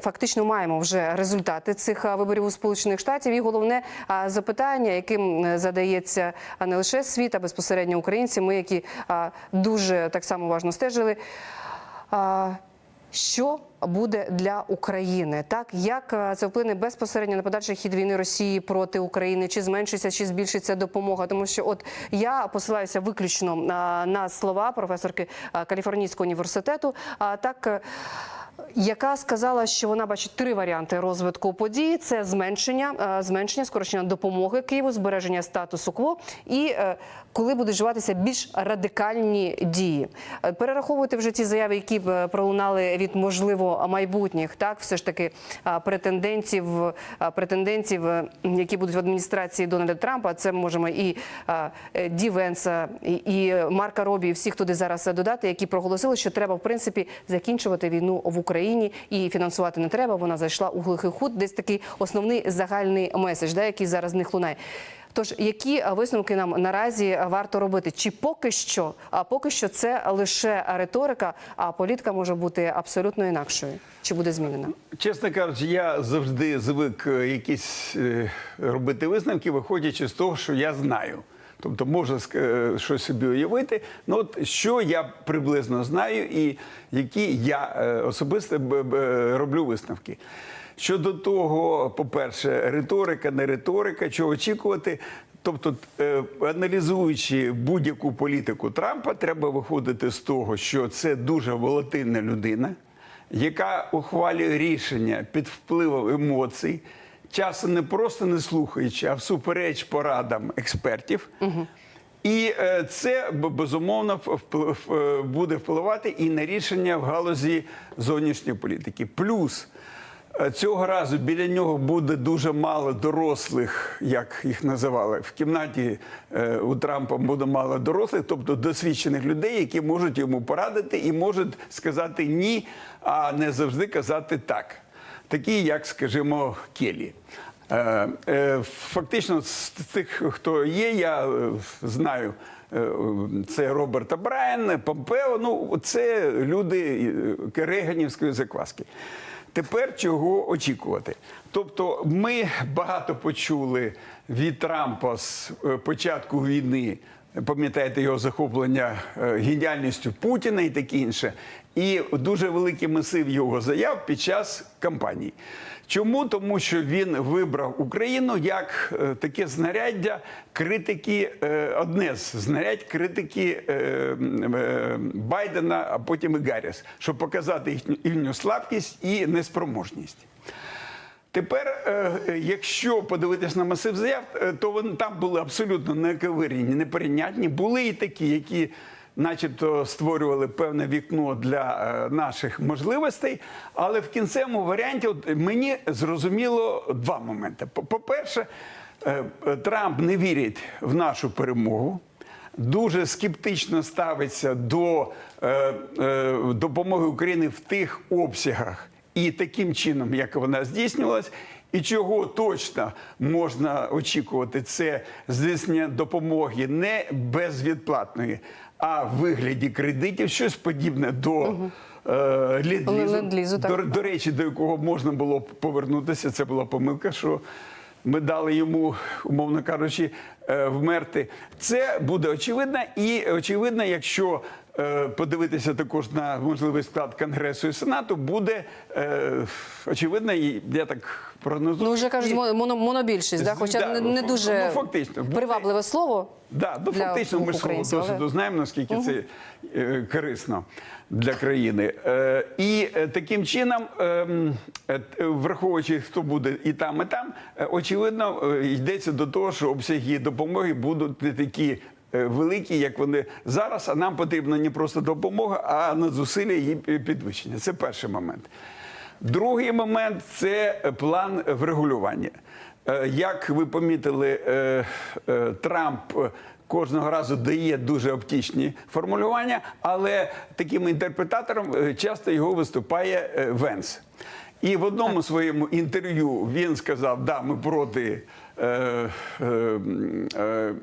Фактично маємо вже результати цих виборів у Сполучених Штатів. І головне запитання, яким е, задається не лише світ, а безпосередньо українці. Ми, які дуже так само уважно стежили. Що буде для України? Так як е, це вплине безпосередньо на подальший хід війни Росії проти України? Чи зменшиться, чи збільшиться допомога? Тому що, от я посилаюся виключно на слова професорки Каліфорнійського університету. А так. Яка сказала, що вона бачить три варіанти розвитку подій: це зменшення, е, зменшення скорочення допомоги Києву, збереження статусу кво і е, коли будуть вживатися більш радикальні дії. Е, Перераховувати вже ті заяви, які пролунали від можливо майбутніх, так все ж таки претендентів, претендентів, які будуть в адміністрації Дональда Трампа. Це можемо і Ді Венса, і Марка Робі, і всіх туди зараз додати, які проголосили, що треба в принципі закінчувати війну в Україні і фінансувати не треба. Вона зайшла у глухий худ. Десь такий основний загальний меседж, да, який зараз з них лунає. Тож, які висновки нам наразі варто робити? Чи поки що, а поки що це лише риторика, а політика може бути абсолютно інакшою? Чи буде змінена? Чесно кажучи, я завжди звик е, якісь е, робити висновки, виходячи з того, що я знаю. Тобто можу ск- е, щось собі уявити. Ну от що я приблизно знаю, і які я е, особисто роблю висновки. Щодо того, по-перше, риторика, не риторика, чого очікувати. Тобто, е, аналізуючи будь-яку політику Трампа, треба виходити з того, що це дуже волатильна людина, яка ухвалює рішення під впливом емоцій, часом не просто не слухаючи, а всупереч порадам експертів. І е, це безумовно е, буде впливати і на рішення в галузі зовнішньої політики. Плюс е, цього разу біля нього буде дуже мало дорослих, як їх називали. В кімнаті у Трампа буде мало дорослих, тобто досвідчених людей, які можуть йому порадити і можуть сказати ні, а не завжди казати так. Такі, як, скажімо, Келі. Е, е, Фактично, з тих, хто є, я е, знаю. Це Роберта Брайан, Помпео. Ну, це люди е, Реганівської закваски. Тепер чого очікувати? Тобто, ми багато почули від Трампа з початку війни. Пам'ятаєте його захоплення е, геніальністю Путіна і таке інше. І дуже великий масив його заяв під час кампанії. Чому? Тому що він вибрав Україну як е, таке знаряддя критики, е, одне з знарядь критики Байдена, а потім і Гарріс, щоб показати їхню слабкість і неспроможність. Тепер, е, якщо подивитись на масив заяв, е, то вони там були абсолютно нековирені, неприйнятні. Були і такі, які, начебто, створювали певне вікно для е, наших можливостей. Але в кінцевому варіанті от, мені зрозуміло два моменти. По- По-перше, Трамп не вірить в нашу перемогу. Дуже скептично ставиться до е, е, допомоги Україні в тих обсягах і таким чином, як вона здійснювалась, і чого точно можна очікувати, це здійснення допомоги не безвідплатної, а в вигляді кредитів, щось подібне до. е, ленд-лізу. До, до речі, до якого можна було повернутися, це була помилка, що ми дали йому, умовно кажучи, е, вмерти. Це буде очевидно, і очевидно, якщо подивитися також на можливий склад Конгресу і Сенату, буде е, очевидно, і я так прогнозую. Ну вже кажуть, моно, монобільшість, да? Хоча да, не, ну, не дуже ну, фактично, буде- привабливе слово. Да, ну фактично ми ж свого досвіду знаємо, наскільки це е, корисно для країни. Е, і е, таким чином, ем, е, враховуючи, хто буде і там, і там, е, очевидно, е, йдеться до того, що обсяги допомоги будуть не такі. Е, Великі, як вони зараз, а нам потрібна не просто допомога, а на зусилля її підвищення. Це перший момент. Другий момент це план врегулювання. Е, Як ви помітили, е, Трамп кожного разу дає дуже оптичні формулювання, але таким інтерпретатором часто його виступає Венс. І в одному своєму інтерв'ю він сказав: да, ми проти. Е, е, е,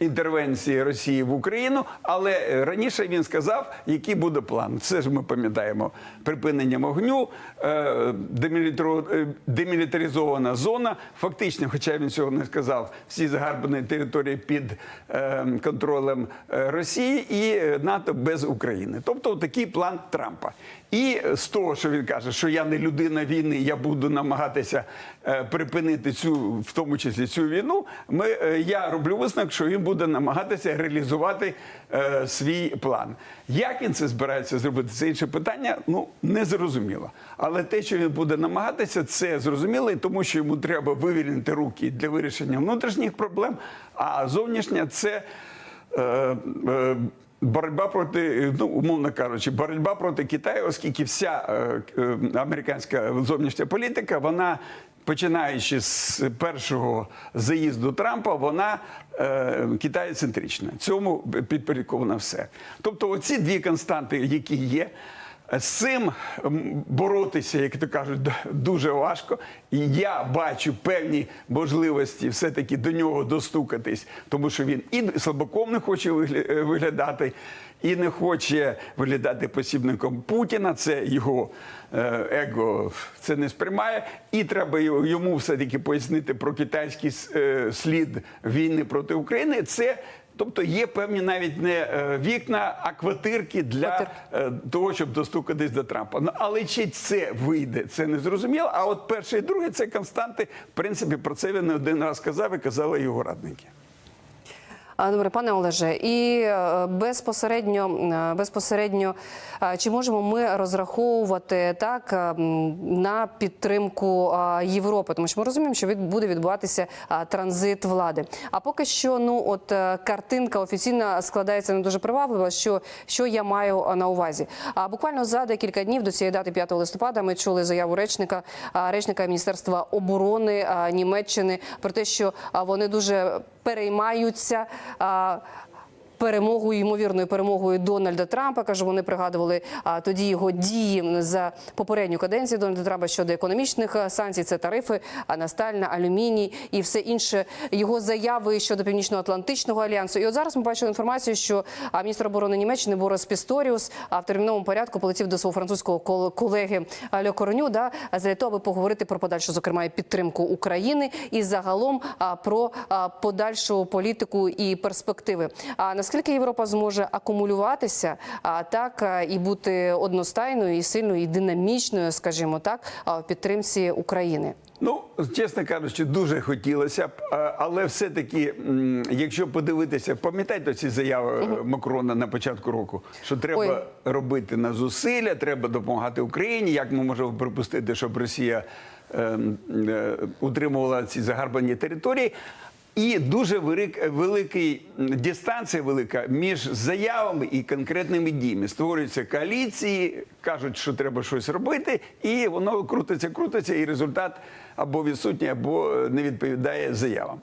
інтервенції Росії в Україну, але е, раніше він сказав, який буде план. Це ж ми пам'ятаємо: припинення вогню, е, е, демілітаризована зона. Фактично, хоча він цього не сказав, всі загарбані території під контролем Росії і НАТО без України. Тобто такий план Трампа. І з того, що він каже, що я не людина війни, я буду намагатися припинити цю, в тому числі цю війну. Ми, я роблю висновок, що він буде намагатися реалізувати е, свій план. Як він це збирається зробити, це інше питання. Ну не зрозуміло. Але те, що він буде намагатися, це зрозуміло, і тому що йому треба вивільнити руки для вирішення внутрішніх проблем. А зовнішня це. Е, е, Боротьба проти, ну умовно кажучи, боротьба проти Китаю, оскільки вся е, е, американська зовнішня політика, вона починаючи з першого заїзду Трампа, вона е, китаєцентрична. Цьому підпорядковано все. Тобто, оці дві константи, які є. З цим боротися, як то кажуть, дуже важко. І я бачу певні можливості все-таки до нього достукатись, тому що він і слабаком не хоче е, виглядати, і не хоче виглядати посібником Путіна. Це його е, его це не сприймає. І треба йому все-таки пояснити про китайський е, слід війни проти України. Це Тобто є певні навіть не е, вікна, а квартирки для е, того, щоб достукатись до Трампа. Ну але чи це вийде, це не зрозуміло. А от перше і друге це константи. В принципі, про це він не один раз казав і казали його радники. Добре, пане Олеже, і е, безпосередньо, е, безпосередньо, е, чи можемо ми розраховувати так на підтримку Європи? Тому що ми розуміємо, що буде відбуватися транзит влади. А поки що, ну от картинка офіційна складається не дуже привабливо. Що, що я маю на увазі? А буквально за декілька днів до цієї дати, 5 листопада, ми чули заяву речника речника Міністерства оборони Німеччини про те, що вони дуже переймаються. Перемогою ймовірною перемогою Дональда Трампа каже, вони пригадували а, тоді його дії за попередню каденцію Дональда Трампа щодо економічних санкцій. Це тарифи на сталь, на алюміній і все інше. Його заяви щодо північно-атлантичного альянсу. І от зараз ми бачили інформацію, що міністр оборони Німеччини Борис Пісторіус а, в терміновому порядку полетів до свого французького кол- колеги а, Льо Короню, да, для того, аби поговорити про подальшу, зокрема, і підтримку України і загалом про подальшу політику і перспективи. А наскільки Європа зможе акумулюватися, а так і бути одностайною, і сильною, і динамічною, скажімо так, в підтримці України? Ну, чесно кажучи, дуже хотілося б, але все-таки, якщо подивитися, пам'ятаєте ці заяви е, Макрона на початку року, що треба Ой. робити на зусилля, треба допомагати Україні. Як ми можемо припустити, щоб Росія е, е, утримувала ці загарбані території? І дуже велик, великий дистанція велика між заявами і конкретними діями. Створюються коаліції, кажуть, що треба щось робити, і воно крутиться, крутиться, і результат або відсутній, або е, не відповідає заявам.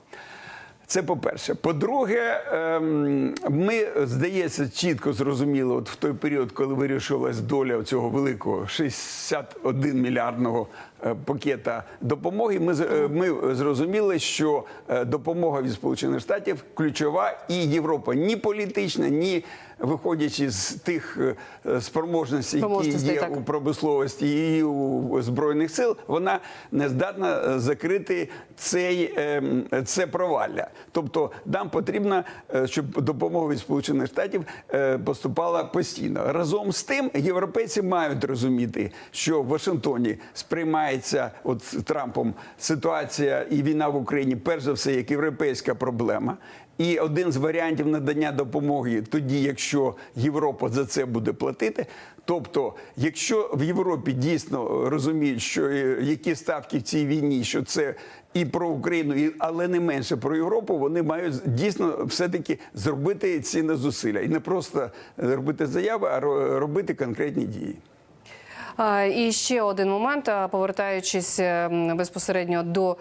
Це по-перше. По-друге, ем, ми, здається, чітко зрозуміли, от в той період, коли вирішилась доля цього великого 61 мільярдного пакета допомоги, ми, е, ми зрозуміли, що е, допомога від Сполучених Штатів ключова, і Європа ні політична, ні виходячи з тих е, спроможностей, які є так. у промисловості і у збройних сил, вона не здатна е, закрити цей ем, це провалля. Тобто, нам потрібно, е, щоб допомога від Сполучених Штатів е, поступала постійно. Разом з тим, європейці мають розуміти, що в Вашингтоні сприймається от з Трампом ситуація і війна в Україні, перш за все, як європейська проблема. І один з варіантів надання допомоги тоді, якщо Європа за це буде платити. Тобто, якщо в Європі дійсно розуміють, що е, які ставки в цій війні, що це і про Україну, і, але не менше про Європу, вони мають дійсно все-таки зробити ці зусилля. І не просто робити заяви, а ро- робити конкретні дії. І ще один момент, повертаючись е, безпосередньо до,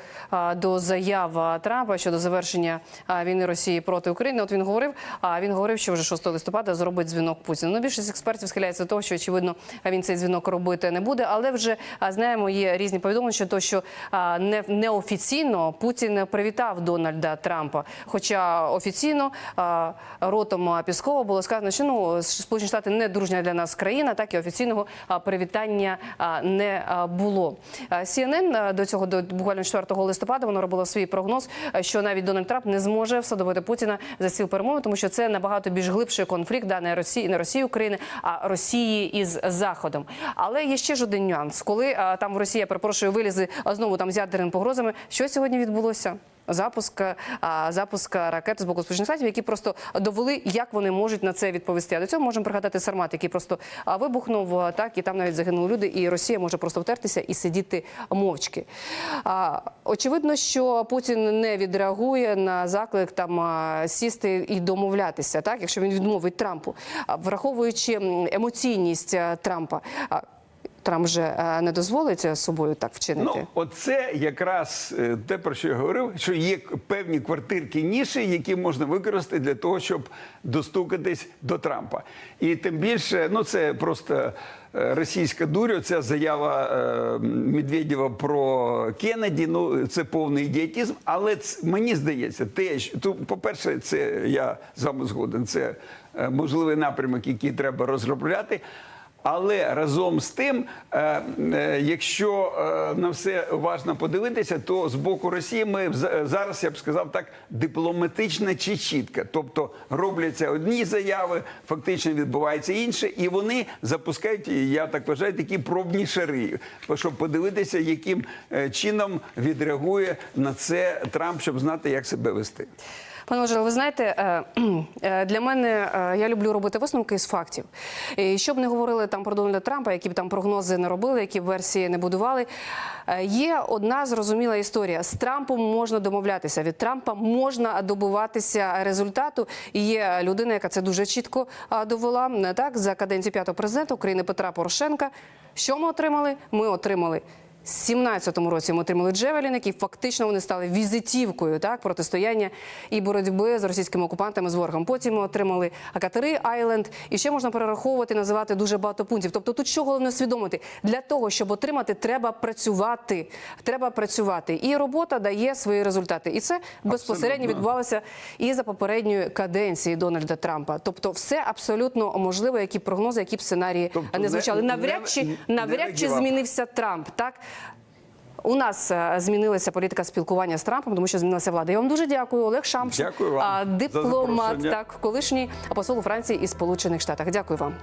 до заяв Трампа щодо завершення війни Росії проти України. От він говорив, а він говорив, що вже 6 листопада зробить дзвінок Путіну. Ну, більшість експертів схиляється до того, що очевидно він цей дзвінок робити не буде. Але вже знаємо, є різні повідомлення, що то, що не неофіційно Путін привітав Дональда Трампа. Хоча офіційно ротом Піскова було сказано, що ну Сполучені Штати не дружня для нас країна, так і офіційного привітання а, не було. CNN до цього до буквально 4 листопада воно робило свій прогноз, що навіть Дональд Трамп не зможе всадовити Путіна за стіл перемови, тому що це набагато більш глибший конфлікт, да, не Росії, не Росії України, а Росії із Заходом. Але є ще ж один нюанс, коли там в Росія перепрошую вилізи знову там з ядерними погрозами. Що сьогодні відбулося? Запуск, запуск ракет з боку Сполучених Штатів, які просто довели, як вони можуть на це відповісти. А до цього можемо пригадати Сармат, який просто вибухнув, так і там навіть загинули люди, і Росія може просто втертися і сидіти мовчки. Очевидно, що Путін не відреагує на заклик там сісти і домовлятися, так якщо він відмовить Трампу, враховуючи емоційність Трампа. Трамп же е, не дозволить е, собою так вчинити. Ну, оце якраз е, те, про що я говорив, що є певні квартирки ніші, які можна використати для того, щоб достукатись до Трампа. І тим більше, ну це просто російська дуря, ця заява Медведєва про Кеннеді, ну це повний ідіотизм. Але ц- мені здається, те, що, по-перше, це я з вами згоден, це можливий напрямок, який треба розробляти. Але разом з тим, е, е, якщо е, на все уважно подивитися, то з боку Росії ми зараз я б сказав так дипломатично чи чітко. Тобто робляться одні заяви, фактично відбувається інше, і вони запускають, я так вважаю, такі пробні шари, щоб подивитися, яким чином відреагує на це Трамп, щоб знати, як себе вести. Пане Ожеле, ви знаєте, е, е, для мене е, я люблю робити висновки з фактів. І щоб не говорили там про Дональда Трампа, які б там прогнози не робили, які б версії не будували. Є одна зрозуміла історія: з Трампом можна домовлятися. Від Трампа можна добиватися результату. І є людина, яка це дуже чітко довела. Так за каденцію п'ятого президента України Петра Порошенка. Що ми отримали? Ми отримали. 17-му році ми отримали Джевелін, які фактично вони стали візитівкою так протистояння і боротьби з російськими окупантами з ворогом. Потім ми отримали Акатери Айленд, і ще можна перераховувати, називати дуже багато пунктів. Тобто, тут що головне усвідомити для того, щоб отримати, треба працювати. Треба працювати, і робота дає свої результати. І це безпосередньо відбувалося і за попередньої каденції Дональда Трампа. Тобто, все абсолютно можливо, які прогнози, які б сценарії Тобто не звучали. Навряд чи навряд чи змінився Трамп. Так у нас е, змінилася політика спілкування з Трампом, тому що змінилася влада. Я вам дуже дякую, Олег Шамш, Дякую вам за дипломат, так колишній посол у Франції і Сполучених Штатах. Дякую вам.